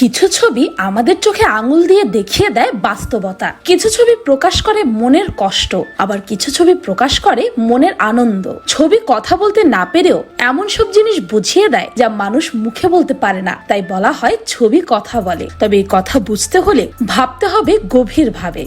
কিছু ছবি আমাদের চোখে আঙুল দিয়ে দেখিয়ে দেয় বাস্তবতা। কিছু ছবি প্রকাশ করে মনের কষ্ট, আবার কিছু ছবি প্রকাশ করে মনের আনন্দ। ছবি কথা বলতে না পেরেও এমন সব জিনিস বুঝিয়ে দেয় যা মানুষ মুখে বলতে পারে না। তাই বলা হয় ছবি কথা বলে। তবে এই কথা বুঝতে হলে ভাবতে হবে গভীরভাবে।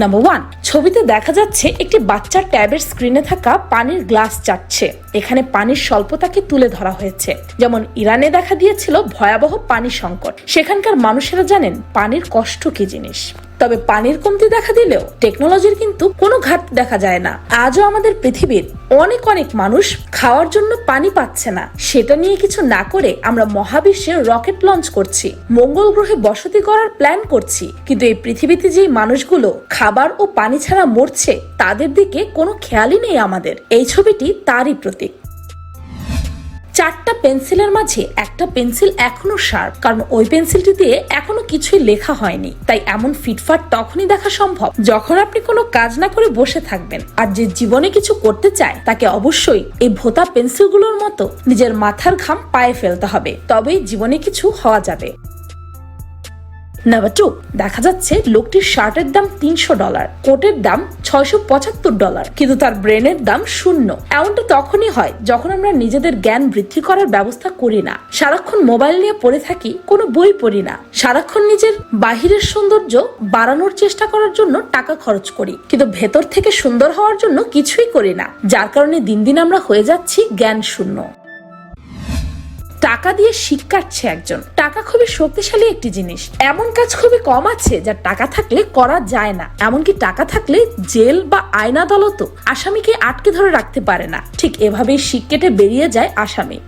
নাম্বার ওয়ান ছবিতে দেখা যাচ্ছে একটি বাচ্চার ট্যাবের স্ক্রিনে থাকা পানির গ্লাস চাটছে। এখানে পানির স্বল্পতাকে তুলে ধরা হয়েছে। যেমন ইরানে দেখা দিয়েছিল ভয়াবহ পানি সংকট। সেখানকার মানুষেরা জানেন পানির কষ্ট কি জিনিস। তবে পানির কমতি দেখা দিলেও টেকনোলজির কিন্তু কোনো ঘাটতি দেখা যায় না। আজও আমাদের পৃথিবীর অনেক অনেক মানুষ খাওয়ার জন্য পানি পাচ্ছে না। সেটা নিয়ে কিছু না করে আমরা মহাবিশ্বে রকেট লঞ্চ করছি। মঙ্গল গ্রহে বসতি করার প্ল্যান করছি। কিন্তু এই পৃথিবীতে যে মানুষগুলো খাবার ও পানি ছাড়া মরছে, তাদের দিকে কোনো খেয়ালই নেই আমাদের। এই ছবিটি তারই প্রতীক। পেন্সিলের মাঝে একটা পেন্সিল এখনও শার্প, কারণ ওই পেন্সিলটি দিয়ে এখনও কিছুই লেখা হয়নি। তাই এমন ফিটফাট তখনই দেখা সম্ভব যখন আপনি কোনো কাজ না করে বসে থাকবেন। আর যে জীবনে কিছু করতে চায়, তাকে অবশ্যই এই ভোতা পেন্সিলগুলোর মতো নিজের মাথার ঘাম পায়ে ফেলতে হবে। তবেই জীবনে কিছু হওয়া যাবে। নাম্বার টু দেখা যাচ্ছে লোকটির শার্টের দাম তিনশো ডলার, কোটের দাম ছয়শো পঁচাত্তর ডলার, কিন্তু তার ব্রেনের দাম শূন্য। এমনটা তখনই হয় যখন আমরা নিজেদের জ্ঞান বৃদ্ধি করার ব্যবস্থা করি না। সারাক্ষণ মোবাইল নিয়ে পড়ে থাকি, কোনো বই পড়ি না। সারাক্ষণ নিজের বাহিরের সৌন্দর্য বাড়ানোর চেষ্টা করার জন্য টাকা খরচ করি, কিন্তু ভেতর থেকে সুন্দর হওয়ার জন্য কিছুই করি না। যার কারণে দিন দিন আমরা হয়ে যাচ্ছি জ্ঞান শূন্য টাকা দিয়ে শিক কাটছে একজন। টাকা খুবই শক্তিশালী একটি জিনিস। এমন কাজ খুবই কম আছে যা টাকা থাকলে করা যায় না। এমনকি টাকা থাকলে জেল বা আইন আদালত আসামিকে আটকে ধরে রাখতে পারে না। ঠিক এভাবেই শিক কেটে বেরিয়ে যায় আসামি।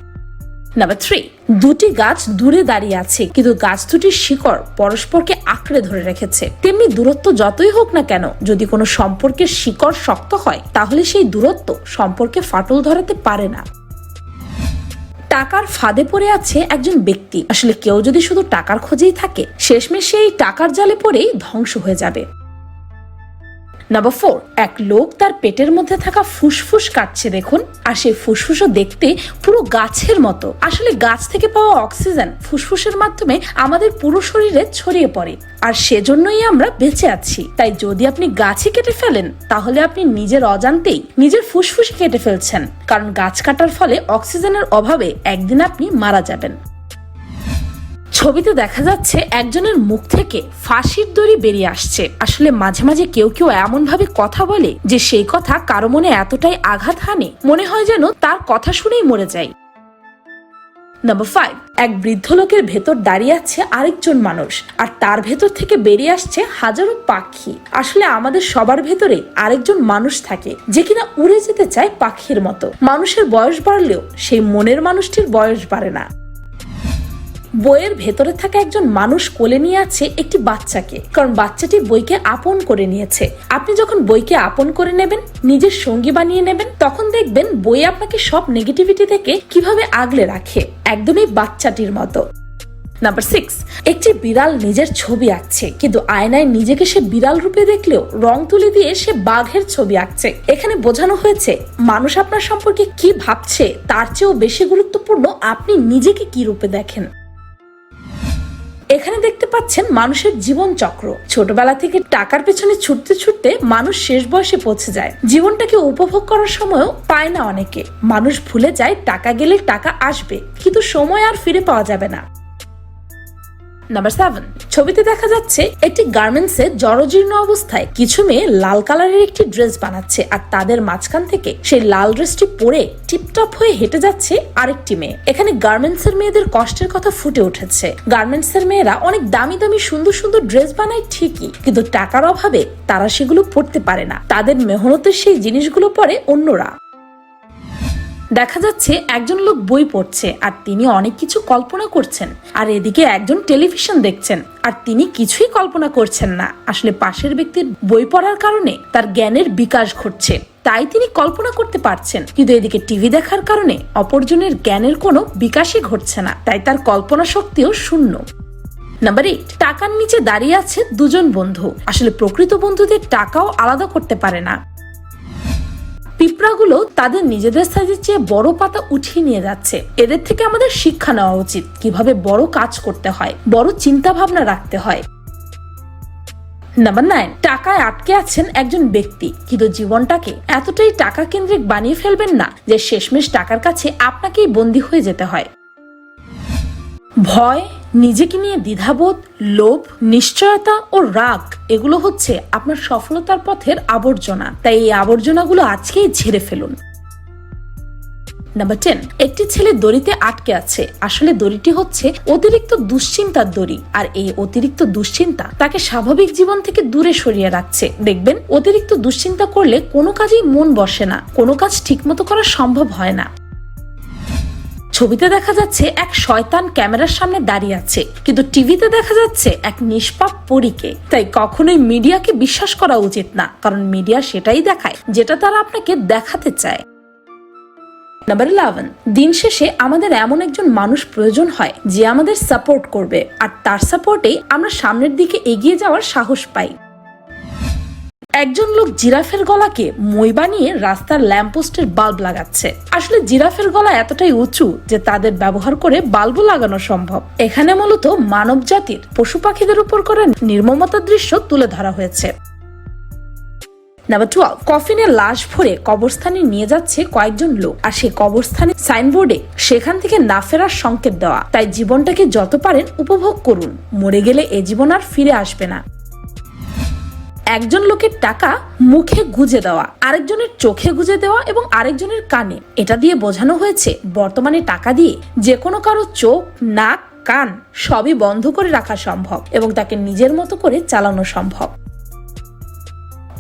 নাম্বার থ্রি, দুটি গাছ দূরে দাঁড়িয়ে আছে, কিন্তু গাছ দুটির শিকড় পরস্পরকে আঁকড়ে ধরে রেখেছে। তেমনি দূরত্ব যতই হোক না কেন, যদি কোনো সম্পর্কের শিকড় শক্ত হয়, তাহলে সেই দূরত্ব সম্পর্কে ফাটল ধরাতে পারে না। টাকার ফাঁদে পড়ে আছে একজন ব্যক্তি। আসলে কেউ যদি শুধু টাকার খোঁজেই থাকে শেষমেশ সেই টাকার জালে পড়েই ধ্বংস হয়ে যাবে। নাম্বার ফোর এক লোক তার পেটের মধ্যে থাকা ফুসফুস কাটছে, দেখুন। আর সেই ফুসফুসও দেখতে পুরো গাছের মতো। আসলে গাছ থেকে পাওয়া অক্সিজেন ফুসফুসের মাধ্যমে আমাদের পুরো শরীরে ছড়িয়ে পড়ে। আর সেজন্যই আমরা বেঁচে আছি। তাই যদি আপনি গাছই কেটে ফেলেন, তাহলে আপনি নিজের অজান্তেই নিজের ফুসফুস কেটে ফেলছেন। কারণ গাছ কাটার ফলে অক্সিজেনের অভাবে একদিন আপনি মারা যাবেন। ছবিতে দেখা যাচ্ছে একজনের মুখ থেকে ফাঁসির দড়ি বেরিয়ে আসছে। আসলে মাঝে মাঝে কেউ কেউ এমন ভাবে কথা বলে যে সেই কথা কারও মনে এতটাই আঘাত হানে, মনে হয় যেন তার কথা শুনেই মরে যায়। নাম্বার ফাইভ এক বৃদ্ধ লোকের ভেতর দাঁড়িয়ে আছে আরেকজন মানুষ, আর তার ভেতর থেকে বেরিয়ে আসছে হাজারো পাখি। আসলে আমাদের সবার ভেতরে আরেকজন মানুষ থাকে, যে কিনা উড়ে যেতে চায় পাখির মতো। মানুষের বয়স বাড়লেও সেই মনের মানুষটির বয়স বাড়ে না। বইয়ের ভেতরে থাকা একজন মানুষ কোলে নিয়ে আছে একটি বাচ্চাকে, কারণ বাচ্চাটি বইকে আপন করে নিয়েছে। আপনি যখন বইকে আপন করে নেবেন, নিজের সঙ্গী বানিয়ে নেবেন, তখন দেখবেন বই আপনাকে সব নেগেটিভিটি থেকে কীভাবে আগলে রাখে। একদমই বাচ্চাটির মতো। নাম্বার সিক্স একটি বিড়াল নিজের ছবি আঁকছে, কিন্তু আয়নায় নিজেকে সে বিড়াল রূপে দেখলেও রং তুলে দিয়ে সে বাঘের ছবি আঁকছে। এখানে বোঝানো হয়েছে, মানুষ আপনার সম্পর্কে কি ভাবছে, তার চেয়েও বেশি গুরুত্বপূর্ণ আপনি নিজেকে কি রূপে দেখেন। এখানে দেখতে পাচ্ছেন মানুষের জীবন চক্র। ছোটবেলা থেকে টাকার পেছনে ছুটতে ছুটতে মানুষ শেষ বয়সে পৌঁছে যায়। জীবনটাকে উপভোগ করার সময়ও পায় না অনেকে। মানুষ ভুলে যায় টাকা গেলে টাকা আসবে, কিন্তু সময় আর ফিরে পাওয়া যাবে না। নাম্বার সেভেন ছবিতে দেখা যাচ্ছে একটি গার্মেন্টস জরজীর্ণ অবস্থায় কিছু মেয়ে লাল কালারের একটি ড্রেস বানাচ্ছে আর তাদের মাঝখান থেকে সেই লাল ড্রেসটি পরে টিপটপ হয়ে হেঁটে যাচ্ছে আরেকটি মেয়ে। এখানে গার্মেন্টস এর মেয়েদের কষ্টের কথা ফুটে উঠেছে। গার্মেন্টস এর মেয়েরা অনেক দামি দামি সুন্দর সুন্দর ড্রেস বানায় ঠিকই, কিন্তু টাকার অভাবে তারা সেগুলো পড়তে পারে না। তাদের মেহনতের সেই জিনিসগুলো পরে অন্যরা। দেখা যাচ্ছে একজন লোক বই পড়ছে আর তিনি অনেক কিছু কল্পনা করছেন। আর এদিকে একজন টেলিভিশন দেখছেন। আর তিনি কিছুই কল্পনা করছেন না। আসলে পাশের ব্যক্তির বই পড়ার কারণে তার জ্ঞানের বিকাশ ঘটছে। তাই তিনি কল্পনা করতে পারছেন। কিন্তু এদিকে টিভি দেখার কারণে অপরজনের জ্ঞানের কোনো বিকাশই ঘটছে না। তাই তার কল্পনা শক্তিও শূন্য। নাম্বার এইট টাকার নিচে দাঁড়িয়ে আছে দুজন বন্ধু। আসলে প্রকৃত বন্ধুদের টাকাও আলাদা করতে পারে না। পিঁপড়াগুলো তাদের নিজেদের সাইজের চেয়ে বড় পাতা উঠিয়ে নিয়ে যাচ্ছে। এদের থেকে আমাদের শিক্ষা নেওয়া উচিত কীভাবে বড় কাজ করতে হয়, বড় চিন্তা ভাবনা রাখতে হয়। নাম্বার নাইন টাকায় আটকে আছেন একজন ব্যক্তি, কিন্তু জীবনটাকে এতটাই টাকা কেন্দ্রিক বানিয়ে ফেলবেন না যে শেষমেশ টাকার কাছে আপনাকেই বন্দী হয়ে যেতে হয়। ভয় নিজেকে নিয়ে দ্বিধাবোধ, লোভ, নিশ্চয়তা ও রাগ, এগুলো হচ্ছে আপনার সফলতার পথের আবর্জনা। তাই এই আবর্জনাগুলো আজকেই ঝেড়ে ফেলুন। নাম্বার টেন, একটি ছেলে দড়িতে আটকে আছে। আসলে দড়িটি হচ্ছে অতিরিক্ত দুশ্চিন্তার দড়ি, আর এই অতিরিক্ত দুশ্চিন্তা তাকে স্বাভাবিক জীবন থেকে দূরে সরিয়ে রাখছে। দেখবেন, অতিরিক্ত দুশ্চিন্তা করলে কোনো কাজেই মন বসে না, কোনো কাজ ঠিকমতো করা সম্ভব হয় না। ছবিতে দেখা যাচ্ছে এক শয়তান ক্যামেরার সামনে দাঁড়িয়ে আছে, কিন্তু টিভিতে দেখা যাচ্ছে এক নিষ্পাপ পরীকে। তাই কখনোই মিডিয়াকে বিশ্বাস করা উচিত না, কারণ মিডিয়া সেটাই দেখায়, যেটা তারা আপনাকে দেখাতে চায়। নাম্বার ইলেভেন দিন শেষে আমাদের এমন একজন মানুষ প্রয়োজন হয়, যে আমাদের সাপোর্ট করবে, আর তার সাপোর্টেই আমরা সামনের দিকে এগিয়ে যাওয়ার সাহস পাই। একজন লোক জিরাফের গলাকে মই বানিয়ে রাস্তার ল্যাম্পপোস্টের বাল্ব লাগাচ্ছে। আসলে জিরাফের গলা এতটাই উঁচু যে তাদের ব্যবহার করে বাল্বও লাগানো সম্ভব। এখানে মূলত মানব জাতির পশু পাখিদের উপর করা নির্মমতার দৃশ্য তুলে ধরা হয়েছে। নাম্বার টুয়েলভ কফিনে লাশ ভরে কবরস্থানে নিয়ে যাচ্ছে কয়েকজন লোক। আর সেই কবরস্থানে সাইনবোর্ডে সেখান থেকে না ফেরার সংকেত দেওয়া। তাই জীবনটাকে যত পারেন উপভোগ করুন। মরে গেলে এ জীবন আর ফিরে আসবে না। একজন লোকের টাকা মুখে গুজে দেওয়া, আরেকজনের চোখে গুজে দেওয়া এবং আরেকজনের কানে। এটা দিয়ে বোঝানো হয়েছে, বর্তমানে টাকা দিয়ে যে কোনো কারও চোখ, নাক, কান সবই বন্ধ করে রাখা সম্ভব এবং তাকে নিজের মতো করে চালানো সম্ভব।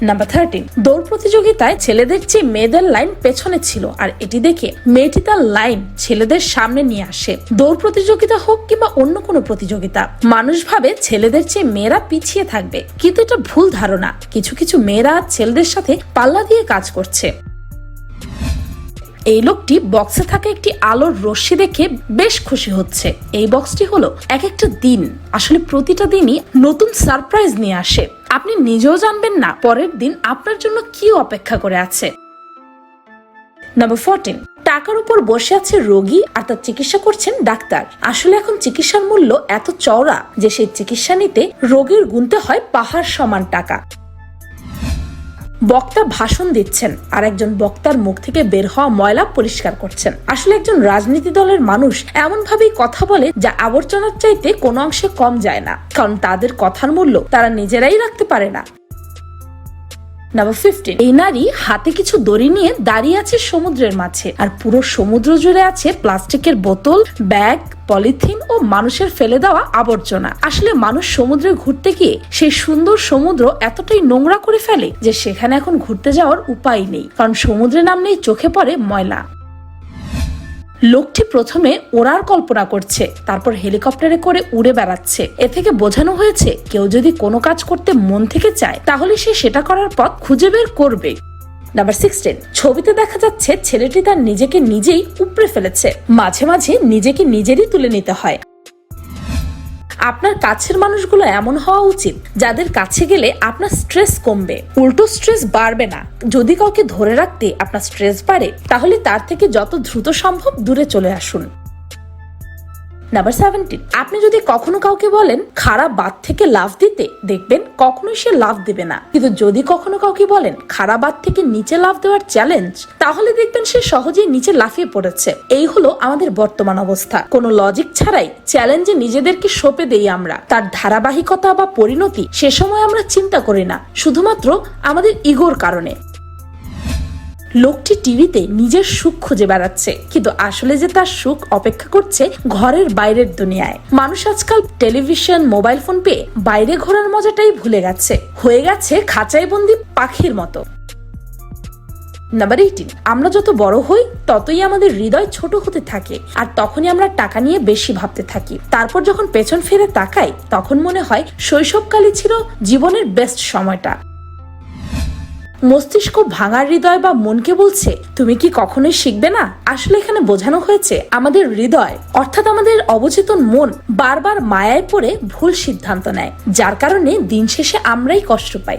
নাম্বার থার্টিন দৌড় প্রতিযোগিতায় ছেলেদের চেয়ে মেয়েদের লাইন পেছনে ছিল আর এটি দেখে মেয়েটি তার লাইন ছেলেদের সামনে নিয়ে আসে। দৌড় প্রতিযোগিতা হোক কিংবা অন্য কোনো প্রতিযোগিতা, মানুষ ভাবে ছেলেদের চেয়ে মেয়েরা পিছিয়ে থাকবে। কিন্তু এটা ভুল ধারণা। কিছু কিছু মেয়েরা ছেলেদের সাথে পাল্লা দিয়ে কাজ করছে। এই লোকটি বক্সে থাকা একটি আলোর রশ্মি দেখে বেশ খুশি হচ্ছে। এই বক্সটি হলো এক একটা দিন। আসলে প্রতিটা দিনই নতুন সারপ্রাইজ নিয়ে আসে। আপনি নিজেও জানবেন না পরের দিন আপনার জন্য কি অপেক্ষা করে আছে। নাম্বার ফোরটিন টাকার উপর বসে আছে রোগী আর তার চিকিৎসা করছেন ডাক্তার। আসলে এখন চিকিৎসার মূল্য এত চওড়া যে সেই চিকিৎসা নিতে রোগীর গুনতে হয় পাহাড় সমান টাকা। বক্তা ভাষণ দিচ্ছেন আর একজন বক্তার মুখ থেকে বের হওয়া ময়লা পরিষ্কার করছেন। আসলে একজন রাজনীতি দলের মানুষ এমন ভাবেই কথা বলে যা আবর্জনার চাইতে কোনো অংশে কম যায় না। কারণ তাদের কথার মূল্য তারা নিজেরাই রাখতে পারে না। নাম্বার ফিফটিন এই নারী হাতে কিছু দড়ি নিয়ে দাঁড়িয়ে আছে সমুদ্রের মাঝে। আর পুরো সমুদ্র জুড়ে আছে প্লাস্টিকের বোতল, ব্যাগ পলিথিন ও মানুষের ফেলে দেওয়া আবর্জনা। আসলে মানুষ সমুদ্রে ঘুরতে গিয়ে সেই সুন্দর সমুদ্র এতটাই নোংরা করে ফেলে যে সেখানে এখন ঘুরতে যাওয়ার উপায় নেই, কারণ সমুদ্রে নামলেই চোখে পড়ে ময়লা। লোকটি প্রথমে ওড়ার কল্পনা করছে, তারপর হেলিকপ্টারে করে উড়ে বেড়াচ্ছে। এ থেকে বোঝানো হয়েছে, কেউ যদি কোনো কাজ করতে মন থেকে চায়, তাহলে সে সেটা করার পথ খুঁজে বের করবে। নাম্বার সিক্সটিন ছবিতে দেখা যাচ্ছে ছেলেটি তার নিজেকে নিজেই উপড়ে ফেলেছে। মাঝে মাঝে নিজেকে নিজেরই তুলে নিতে হয়। আপনার কাছের মানুষগুলো এমন হওয়া উচিত, যাদের কাছে গেলে আপনার স্ট্রেস কমবে। উল্টো স্ট্রেস বাড়বে না। যদি কাউকে ধরে রাখতে আপনার স্ট্রেস বাড়ে, তাহলে তার থেকে যত দ্রুত সম্ভব দূরে চলে আসুন। নাম্বার সেভেন্টিন আপনি যদি কখনো কাউকে বলেন, খারাপ বাদ থেকে লাভ দিতে, দেখবেন কখনোই সে লাভ দেবে না। কিন্তু যদি কখনো কাউকে বলেন, খারাপ বাদ থেকে নিচে লাভ দেওয়ার চ্যালেঞ্জ তাহলে দেখবেন সে সহজেই নিচে লাফিয়ে পড়েছে। এই হলো আমাদের বর্তমান অবস্থা। কোনো লজিক ছাড়াই চ্যালেঞ্জে নিজেদেরকে সঁপে দেই আমরা। তার ধারাবাহিকতা বা পরিণতি সে সময় আমরা চিন্তা করি না। শুধুমাত্র আমাদের ইগোর কারণে। লোকটি টিভিতে নিজের সুখ খুঁজে বেড়াচ্ছে, কিন্তু আসলে যে তার সুখ অপেক্ষা করছে ঘরের বাইরের দুনিয়ায়। মানুষ আজকাল টেলিভিশন, মোবাইল ফোন পেয়ে বাইরে ঘোরার মজাটাই ভুলে গেছে। হয়ে গেছে খাঁচাই বন্দি পাখির মতো। নাম্বার এইটিন আমরা যত বড় হই, ততই আমাদের হৃদয় ছোট হতে থাকে, আর তখনই আমরা টাকা নিয়ে বেশি ভাবতে থাকি। তারপর যখন পেছন ফিরে তাকাই, তখন মনে হয় শৈশবকালই ছিল জীবনের বেস্ট সময়টা। মস্তিষ্ক ভাঙার হৃদয় বা মনকে বলছে, তুমি কি কখনোই শিখবে না? আসলে এখানে বোঝানো হয়েছে আমাদের হৃদয়, অর্থাৎ আমাদের অবচেতন মন বারবার মায়ায় পড়ে ভুল সিদ্ধান্ত নেয়, যার কারণে দিন শেষে আমরাই কষ্ট পাই।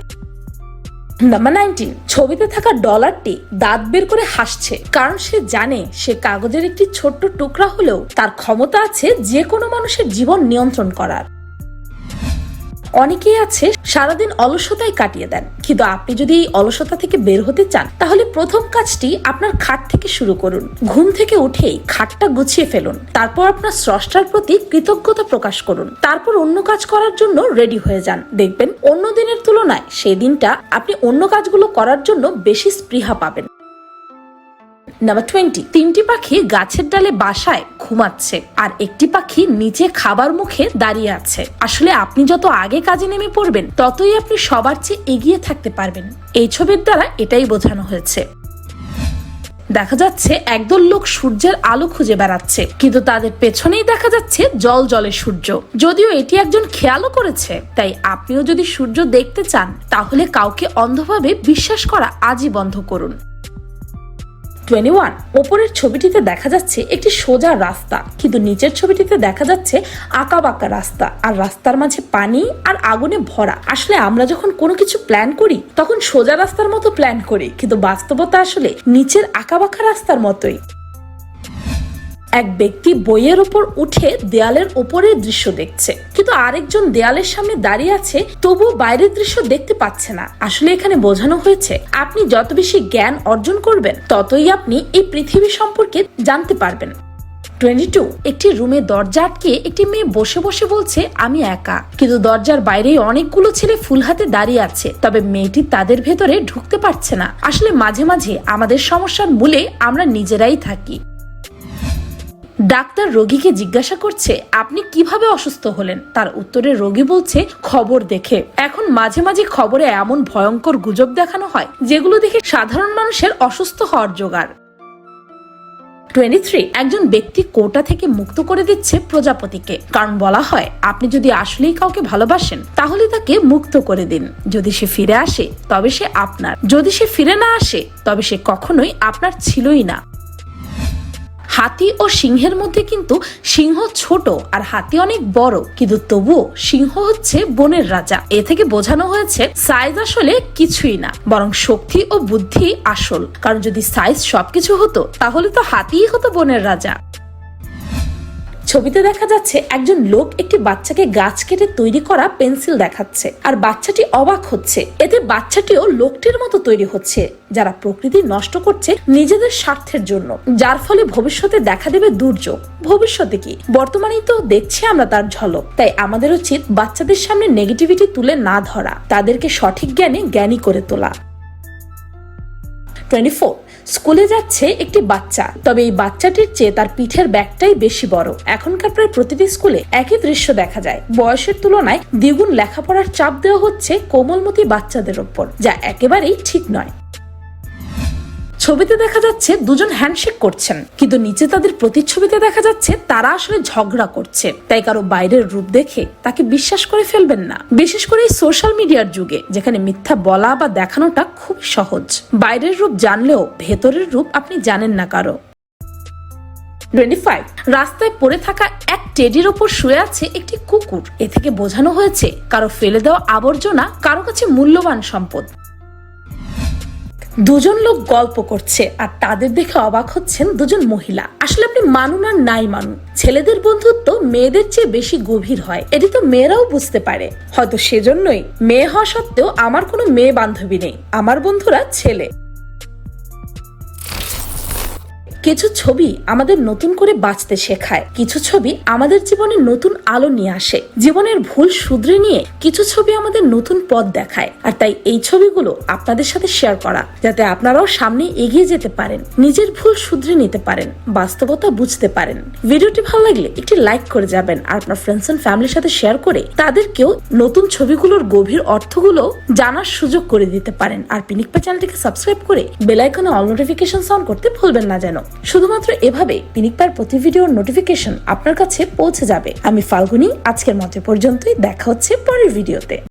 নাম্বার নাইনটিন ছবিতে থাকা ডলারটি দাঁত বের করে হাসছে, কারণ সে জানে সে কাগজের একটি ছোট্ট টুকরা হলেও তার ক্ষমতা আছে যে কোনো মানুষের জীবন নিয়ন্ত্রণ করার। অনেকেই আছে সারাদিন অলসতায় কাটিয়ে দেন। কিন্তু আপনি যদি এই অলসতা থেকে বের হতে চান, তাহলে প্রথম কাজটি আপনার খাট থেকে শুরু করুন। ঘুম থেকে উঠেই খাটটা গুছিয়ে ফেলুন। তারপর আপনার স্রষ্টার প্রতি কৃতজ্ঞতা প্রকাশ করুন। তারপর অন্য কাজ করার জন্য রেডি হয়ে যান। দেখবেন, অন্য দিনের তুলনায় সেই দিনটা আপনি অন্য কাজগুলো করার জন্য বেশি স্পৃহা পাবেন। নাম্বার টোয়েন্টি তিনটি পাখি গাছের ডালে বাসায় ঘুমাচ্ছে আর একটি পাখি নিচে খাবার মুখে দাঁড়িয়ে আছে। আসলে আপনি যত আগে কাজে নেমে পড়বেন, ততই আপনি সবার চেয়ে এগিয়ে থাকতে পারবেন। এই ছবির দ্বারা এটাই বোঝানো হয়েছে। দেখা যাচ্ছে একদল লোক সূর্যের আলো খুঁজে বেড়াচ্ছে, কিন্তু তাদের পেছনেই দেখা যাচ্ছে জল জলে সূর্য। যদিও এটি একজন খেয়ালও করেছে, তাই আপনিও যদি সূর্য দেখতে চান, তাহলে কাউকে অন্ধভাবে বিশ্বাস করা আজই বন্ধ করুন। Twenty one. ওপরের ছবিটিতে দেখা যাচ্ছে একটি সোজা রাস্তা, কিন্তু নিচের ছবিটিতে দেখা যাচ্ছে আঁকা বাঁকা রাস্তা। আর রাস্তার মাঝে পানি আর আগুনে ভরা। আসলে আমরা যখন কোনো কিছু প্ল্যান করি, তখন সোজা রাস্তার মতো প্ল্যান করি, কিন্তু বাস্তবতা আসলে নিচের আঁকা বাঁকা রাস্তার মতোই। এক ব্যক্তি বইয়ের ওপর উঠে দেয়ালের ওপরের দৃশ্য দেখছে। কিন্তু আরেকজন দেয়ালের সামনে দাঁড়িয়ে আছে, তবুও বাইরের দৃশ্য দেখতে পাচ্ছে না। আসলে এখানে বোঝানো হয়েছে, আপনি যত বেশি জ্ঞান অর্জন করবেন, ততই আপনি এই পৃথিবী সম্পর্কে জানতে পারবেন। টোয়েন্টি টু, একটি রুমে দরজা আটকে একটি মেয়ে বসে বসে বলছে, আমি একা। কিন্তু দরজার বাইরে অনেকগুলো ছেলে ফুল হাতে দাঁড়িয়ে আছে, তবে মেয়েটি তাদের ভেতরে ঢুকতে পারছে না। আসলে মাঝে মাঝে আমাদের সমস্যার মূলে আমরা নিজেরাই থাকি। ডাক্তার রোগীকে জিজ্ঞাসা করছে, আপনি কীভাবে অসুস্থ হলেন? তার উত্তরে রোগী বলছে, খবর দেখে। এখন মাঝে মাঝে খবরে এমন ভয়ঙ্কর গুজব দেখানো হয়, যেগুলো দেখে সাধারণ মানুষের অসুস্থ হওয়ার জোগাড়। টোয়েন্টি থ্রি, একজন ব্যক্তি কোটা থেকে মুক্ত করে দিচ্ছে প্রজাপতিকে। কারণ বলা হয়, আপনি যদি আসলেই কাউকে ভালোবাসেন, তাহলে তাকে মুক্ত করে দিন। যদি সে ফিরে আসে, তবে সে আপনার। যদি সে ফিরে না আসে, তবে সে কখনোই আপনার ছিলই না। হাতি ও সিংহের মধ্যে কিন্তু সিংহ ছোট আর হাতি অনেক বড়। কিন্তু তবুও সিংহ হচ্ছে বনের রাজা। এ থেকে বোঝানো হয়েছে, সাইজ আসলে কিছুই না, বরং শক্তি ও বুদ্ধি আসল। কারণ যদি সাইজ সবকিছু হতো, তাহলে তো হাতিই হতো বনের রাজা। ছবিতে দেখা যাচ্ছে একজন লোক একটি বাচ্চাকে গাছ কেটে তৈরি করা পেন্সিল দেখাচ্ছে, আর বাচ্চাটি অবাক হচ্ছে। এতে বাচ্চাটিও লোকটির মতো তৈরি হচ্ছে, যারা প্রকৃতি নষ্ট করছে নিজেদের স্বার্থের জন্য। যার ফলে ভবিষ্যতে দেখা দেবে দুর্যোগ। ভবিষ্যতে কি? বর্তমানেই তো দেখছি আমরা তার ঝলক। তাই আমাদের উচিত বাচ্চাদের সামনে নেগেটিভিটি তুলে না ধরা, তাদেরকে সঠিক জ্ঞানে জ্ঞানী করে তোলা। টোয়েন্টি স্কুলে যাচ্ছে একটি বাচ্চা। তবে এই বাচ্চাটির চেয়ে তার পিঠের ব্যাগটাই বেশি বড়। এখনকার প্রায় প্রতিটি স্কুলে একই দৃশ্য দেখা যায়। বয়সের তুলনায় দ্বিগুণ লেখাপড়ার চাপ দেওয়া হচ্ছে কোমলমতি বাচ্চাদের ওপর, যা একেবারেই ঠিক নয়। ছবিতে দেখা যাচ্ছে দুজন হ্যান্ডশেক করছেন, কিন্তু নিচে তাদের প্রতিচ্ছবিতে দেখা যাচ্ছে তারা আসলে ঝগড়া করছে। তাই কারও বাইরের রূপ দেখে তাকে বিশ্বাস করে ফেলবেন না। বিশেষ করে এই সোশ্যাল মিডিয়ার যুগে, যেখানে মিথ্যা বলা বা দেখানোটা খুব সহজ। বাইরের রূপ জানলেও ভেতরের রূপ আপনি জানেন না কারও। টোয়েন্টি ফাইভ, রাস্তায় পড়ে থাকা এক টেডির ওপর শুয়ে আছে একটি কুকুর। এ থেকে বোঝানো হয়েছে, কারও ফেলে দেওয়া আবর্জনা, কারও কাছে মূল্যবান সম্পদ। দুজন লোক গল্প করছে আর তাদের দেখে অবাক হচ্ছেন দুজন মহিলা। আসলে আপনি মানুন আর নাই মানুন ছেলেদের বন্ধুত্ব মেয়েদের চেয়ে বেশি গভীর হয়। এটি তো মেয়েরাও বুঝতে পারে। হয়তো সেজন্যই মেয়ে হওয়া সত্ত্বেও আমার কোনো মেয়ে বান্ধবী নেই। আমার বন্ধুরা ছেলে। কিছু ছবি আমাদের নতুন করে বাঁচতে শেখায়। কিছু ছবি আমাদের জীবনে নতুন আলো নিয়ে আসে। জীবনের ভুল শুধরে নিয়ে কিছু ছবি আমাদের নতুন পথ দেখায়। আর তাই এই ছবিগুলো আপনাদের সাথে শেয়ার করা, যাতে আপনারাও সামনে এগিয়ে যেতে পারেন, নিজের ভুল শুধরে নিতে পারেন, বাস্তবতা বুঝতে পারেন। ভিডিওটি ভালো লাগলে একটি লাইক করে যাবেন আর আপনার ফ্রেন্ডস এন্ড ফ্যামিলির সাথে শেয়ার করে তাদেরকেও নতুন ছবিগুলোর গভীর অর্থগুলো জানার সুযোগ করে দিতে পারেন। আর পিনিকপা চ্যানেলটিকে সাবস্ক্রাইব করে বেলাইকনে অল নোটিফিকেশন অন করতে ভুলবেন না যেন। শুধুমাত্র এভাবে পিনিকপার প্রতি ভিডিওর নোটিফিকেশন আপনার কাছে পৌঁছে যাবে। আমি ফাল্গুনি, আজকের মতো পর্যন্তই। দেখা হচ্ছে পরের ভিডিওতে।